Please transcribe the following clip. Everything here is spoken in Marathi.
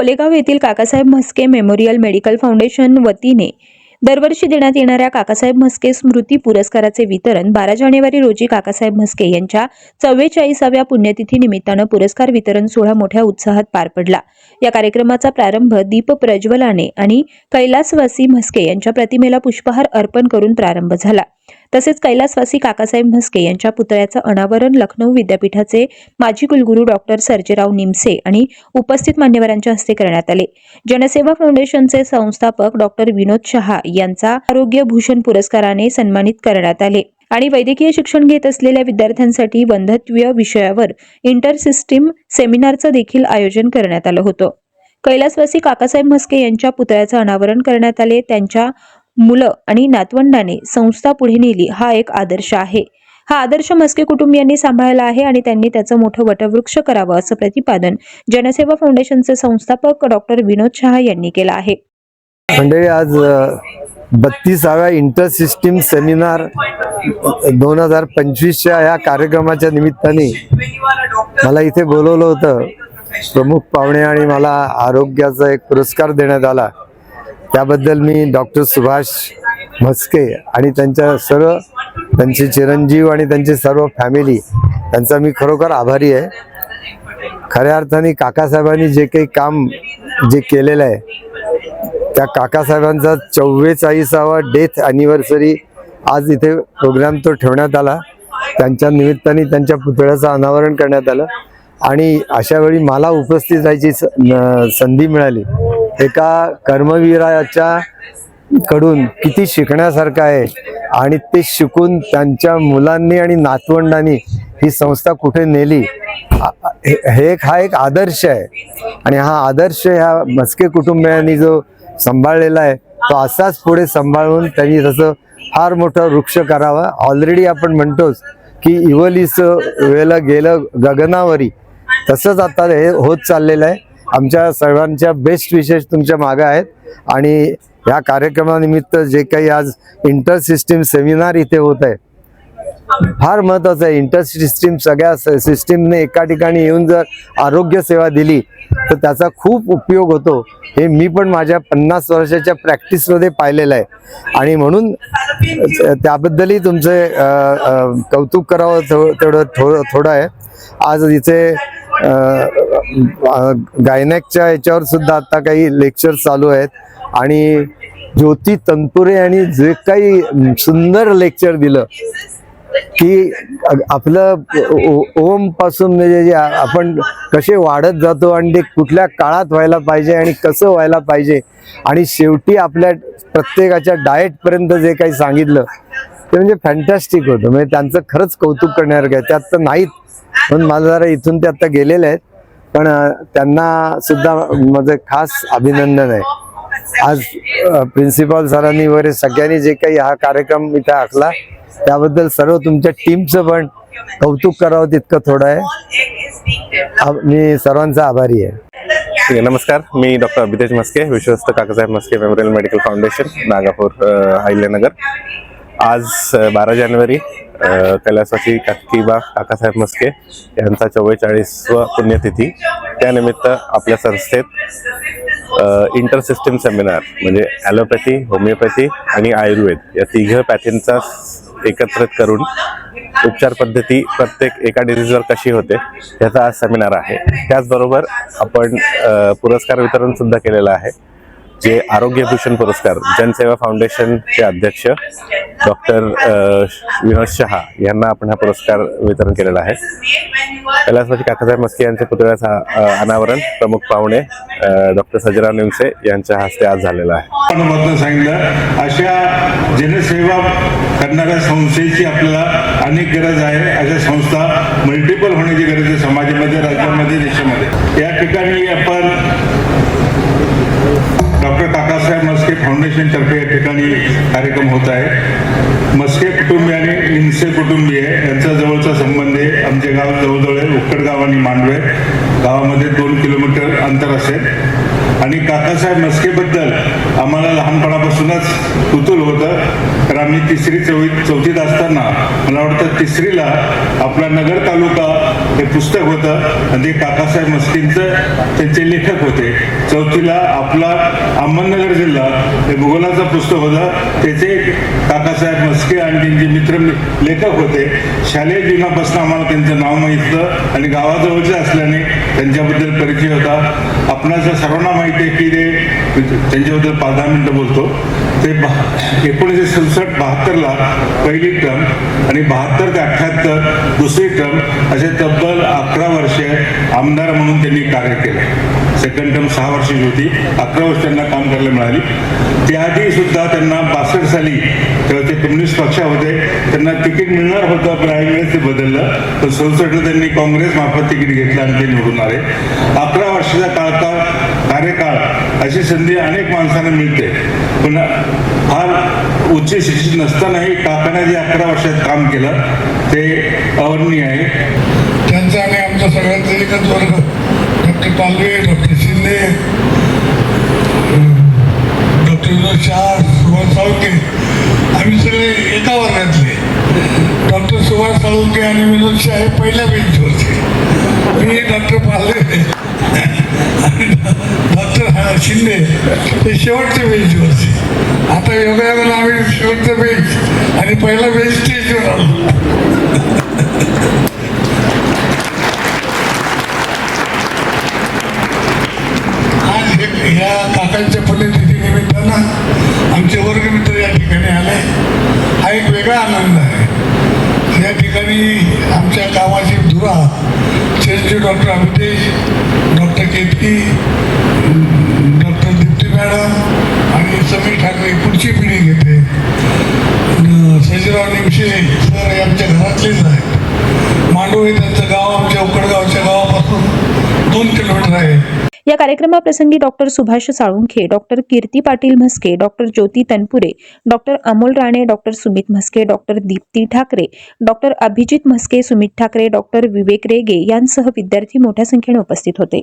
कोलेगाव येथील Kakasaheb Mhaske memorial medical foundation वतीने दरवर्षी देण्यात येणाऱ्या काकासाहेब म्हस्के स्मृती पुरस्काराचे वितरण बारा जानेवारी रोजी काकासाहेब म्हस्के यांच्या चव्वेचाळीसाव्या पुण्यतिथी निमित्तानं पुरस्कार वितरण सोहळा मोठ्या उत्साहात पार पडला. या कार्यक्रमाचा प्रारंभ दीप प्रज्वलाने आणि कैलासवासी म्हस्के यांच्या प्रतिमेला पुष्पहार अर्पण करून प्रारंभ झाला. तसेच कैलासवासी काकासाहेब म्हस्के यांच्या पुतळ्याचं अनावरण लखनौ विद्यापीठाचे माजी कुलगुरू डॉक्टर सर्जेराव निमसे आणि उपस्थित मान्यवरांच्या हस्ते करण्यात आले. जनसेवा फाउंडेशनचे संस्थापक डॉक्टर विनोद शहा यांचा आरोग्य भूषण पुरस्काराने सन्मानित करण्यात आले आणि वैद्यकीय शिक्षण घेत असलेल्या विद्यार्थ्यांसाठी वंध्यत्व विषयावर इंटर सिस्टीम सेमिनारचं देखील आयोजन करण्यात आलं होतं. कैलासवासी काकासाहेब म्हस्के यांच्या पुतळ्याचं अनावरण करण्यात आले त्यांच्या मुलं आणि नातवंडाने संस्था पुढे नेली. हा एक आदर्श आहे. हा आदर्श मस्के कुटुंबियांनी सांभाळला आहे आणि त्यांनी त्याचं मोठं वटवृक्ष करावं असं प्रतिपादन जनसेवा फाउंडेशनचे संस्थापक डॉक्टर विनोद शहा यांनी केलं आहे. मंडळी आज बत्तीसाव्या इंटर सिस्टीम सेमिनार दोन हजार पंचवीसच्या या कार्यक्रमाच्या निमित्ताने मला इथे बोलवलं होतं. प्रमुख पाहुणे आणि मला आरोग्याचा एक पुरस्कार देण्यात आला. त्याबद्दल मी डॉक्टर सुभाष म्हस्के आणि त्यांच्या सर्व त्यांचे चिरंजीव आणि त्यांची सर्व फॅमिली त्यांचा मी खरोखर आभारी आहे. खऱ्या अर्थाने काकासाहेबांनी जे काही काम जे केलेलं आहे त्या काकासाहेबांचा चव्वेचाळीसावा डेथ अॅनिव्हर्सरी आज इथे प्रोग्राम तो ठेवण्यात आला. त्यांच्या निमित्ताने त्यांच्या पुतळ्याचं अनावरण करण्यात आलं. आणि अशा वेळी मला उपस्थित राहायची स- न- संधी मिळाली. एका कर्मवीराच्या कडून किती शिकण्यासारखं आहे आणि ते शिकून त्यांच्या मुलांनी आणि नातवंडांनी ही संस्था कुठे नेली? हे हे एक हा एक आदर्श आहे. आणि हा आदर्श ह्या मस्के कुटुंबियांनी जो सांभाळलेला आहे तो असाच पुढे सांभाळून त्यांनी तसं फार मोठं वृक्ष करावा. ऑलरेडी आपण म्हणतोच की इवलीचं वेळेला गेलं गगनावरी. तसंच आता हे होत चाललेलं आहे. आमच्या सर्वांच्या बेस्ट विशेष तुमच्या मागे आहेत. आणि या कार्यक्रमानिमित्त जे काही आज इंटर सिस्टीम सेमिनार इथे होत आहे. फार महत्वाचं आहे. इंटर सिस्टीम सगळ्या सिस्टीमने एका ठिकाणी येऊन जर आरोग्य सेवा दिली तर त्याचा खूप उपयोग होतो. हे मी पण माझ्या पन्नास वर्षाच्या प्रॅक्टिसमध्ये पाहिलेलं आहे. आणि म्हणून त्याबद्दलही तुमचे कौतुक करावं थो- तेवढं थोडं थोडं आहे. आज इथे गायनॅकच्या याच्यावर सुद्धा आता काही लेक्चर चालू आहेत. आणि ज्योती तनपुरे यांनी जे काही सुंदर लेक्चर दिलं की आपलं ओ- ओमपासून म्हणजे जे आपण कसे वाढत जातो आणि ते कुठल्या काळात व्हायला पाहिजे आणि कसं व्हायला पाहिजे. आणि शेवटी आपल्या प्रत्येकाच्या डाएटपर्यंत जे काही सांगितलं ते म्हणजे फॅन्टॅस्टिक होतं. म्हणजे त्यांचं खरंच कौतुक करण्यासारखं आहे. त्यात तर नाहीत. पण मला जरा इथून ते आता गेलेले आहेत. पण त्यांना सुद्धा माझं खास अभिनंदन आहे. आज प्रिन्सिपल सरांनी वगैरे सगळ्यांनी जे काही हा कार्यक्रम इथे आखला त्याबद्दल सर्व तुमच्या टीमचं पण कौतुक करावं तितकं थोडं आहे. मी सर्वांचा आभारी आहे. ठीक आहे नमस्कार. मी डॉक्टर अभितेज मस्के विश्वस्त Kakasaheb Maske memorial medical foundation Nagapur Ahilyanagar. आज बारा जानेवारी अ, कैलासवासी काकीबा काकासाहेब मस्के यांचा चव्वेचाळीसवा पुण्यतिथी. त्यानिमित्त आपल्या संस्थेत इंटर सिस्टीम सेमिनार म्हणजे ॲलोपॅथी होमिओपॅथी आणि आयुर्वेद या तिघ पॅथींचा एकत्रित करून उपचार पद्धती प्रत्येक एका डिझीजवर कशी होते याचा आज सेमिनार आहे. त्याचबरोबर आपण पुरस्कार वितरण सुद्धा केलेलं आहे जे आरोग्यभूषण पुरस्कार जनसेवा फाउंडेशनचे अध्यक्ष डॉक्टर विनोद शहा यांना आपण हा पुरस्कार वितरण केलेला आहे. कैलासवासी काकासाहेब मस्के यांच्या पुतळ्याचा अनावरण. प्रमुख पाहुणे डॉक्टर सजराव निमसे यांच्या हस्ते आज झालेला आहे. सांगितलं अशा जनसेवा करणाऱ्या संस्थेची आपल्याला अनेक गरज आहे. अशा संस्था मल्टिपल होण्याची गरज आहे समाजामध्ये राज्यामध्ये देशामध्ये. या ठिकाणी आपण डॉक्टर काकासाहेब फाउंडेशनतर्फे या ठिकाणी कार्यक्रम होत आहे. मस्के कुटुंबीय आणि निमसे कुटुंबीय यांचा जवळचा संबंध आहे. आमचे गाव जवळजवळ आहे. उक्कडगाव आणि मांडवे. गावामध्ये दोन किलोमीटर अंतर असेल. आणि काकासाहेब मस्केबद्दल आम्हाला लहानपणापासूनच कुतूल होतं. तर आम्ही तिसरी चौथी चौथीत असताना मला वाटतं तिसरीला आपला नगर तालुका हे पुस्तक होतं आणि ते काकासाहेब मस्कींचं त्यांचे लेखक होते. चौथीला आपला अहमदनगर जिल्हा हे भूगोलाचं पुस्तक होतं. त्याचे काकासाहेब मस्के आणि त्यांचे मित्र लेखक होते. शालेय जीवनापासून आम्हाला त्यांचं नाव माहीत आणि गावाजवळचे असल्याने त्यांच्याबद्दल परिचय होता. आपणाचा सर्वांना माहिती माहिती आहे की ते त्यांच्याबद्दल पाच दहा मिनटं बोलतो. ते बहा एकोणीसशे सदुसष्ट बहात्तरला पहिली टर्म आणि बहात्तर ते अठ्ठ्याहत्तर दुसरी टर्म असे तब्बल अकरा वर्षे आमदार म्हणून त्यांनी कार्य केलं. सेकंड टर्म सहा वर्षाची होती. अकरा वर्ष त्यांना काम करायला मिळाली. त्याआधी सुद्धा त्यांना बासष्ट साली तेव्हा ते कम्युनिस्ट पक्षा होते त्यांना तिकीट मिळणार होतं पण काही वेळेस ते बदललं तर सदुसष्टला त्यांनी काँग्रेस मार्फत तिकीट घेतलं आणि ते निवडून आले. अकरा वर्षाचा काळकाळ कार्यकाळ अशी संधी अनेक माणसांना मिळते. पण फार उच्च शिक्षित नसतानाही काकाने जे अकरा वर्षात काम केलं ते अवर्णीय आहे. त्यांचं आणि आमच्या सगळ्यांचं एकच वर्ग. Doctor Palve doctor Shinde doctor Vinod Shah Subhash Salunke आम्ही सगळे एका वर्गातले. डॉक्टर सुभाष साळुंके आणि विनोद शाह हे पहिल्या बेंचवरचे. मी डॉक्टर पालवे. डॉक्टर शिंदे शेवटचे बेंच होते आता योगायोगाला आम्ही शेवटचं बेंच आणि पहिला बेंच स्टेजवर आलो. आज ह्या काकांच्या पुण्यतिथी निमित्तानं आमचे वर्गमित्र या ठिकाणी आले. हा एक वेगळा आनंद आहे. या ठिकाणी आमच्या कामाची धुरा चिरंजीव doctor Amitesh doctor Ketaki madam आणि समीर ठाकरे पुढची पिढी घेते. सजीराव निमशे सर हे आमच्या घरातलेच आहेत. मांडू हे त्यांचं गाव आमच्या उकडगावच्या गावापासून दोन किलोमीटर आहे. या कार्यक्रमाप्रसंगी doctor Subhash Salunkhe doctor Kirti Patil Mhaske doctor Jyoti Tanpure doctor Amol Rane doctor Sumit Mhaske doctor Deepti Thackeray doctor Abhijit Mhaske Sumit Thackeray doctor Vivek Rege यांसह विद्यार्थी मोठ्या संख्येने उपस्थित होते.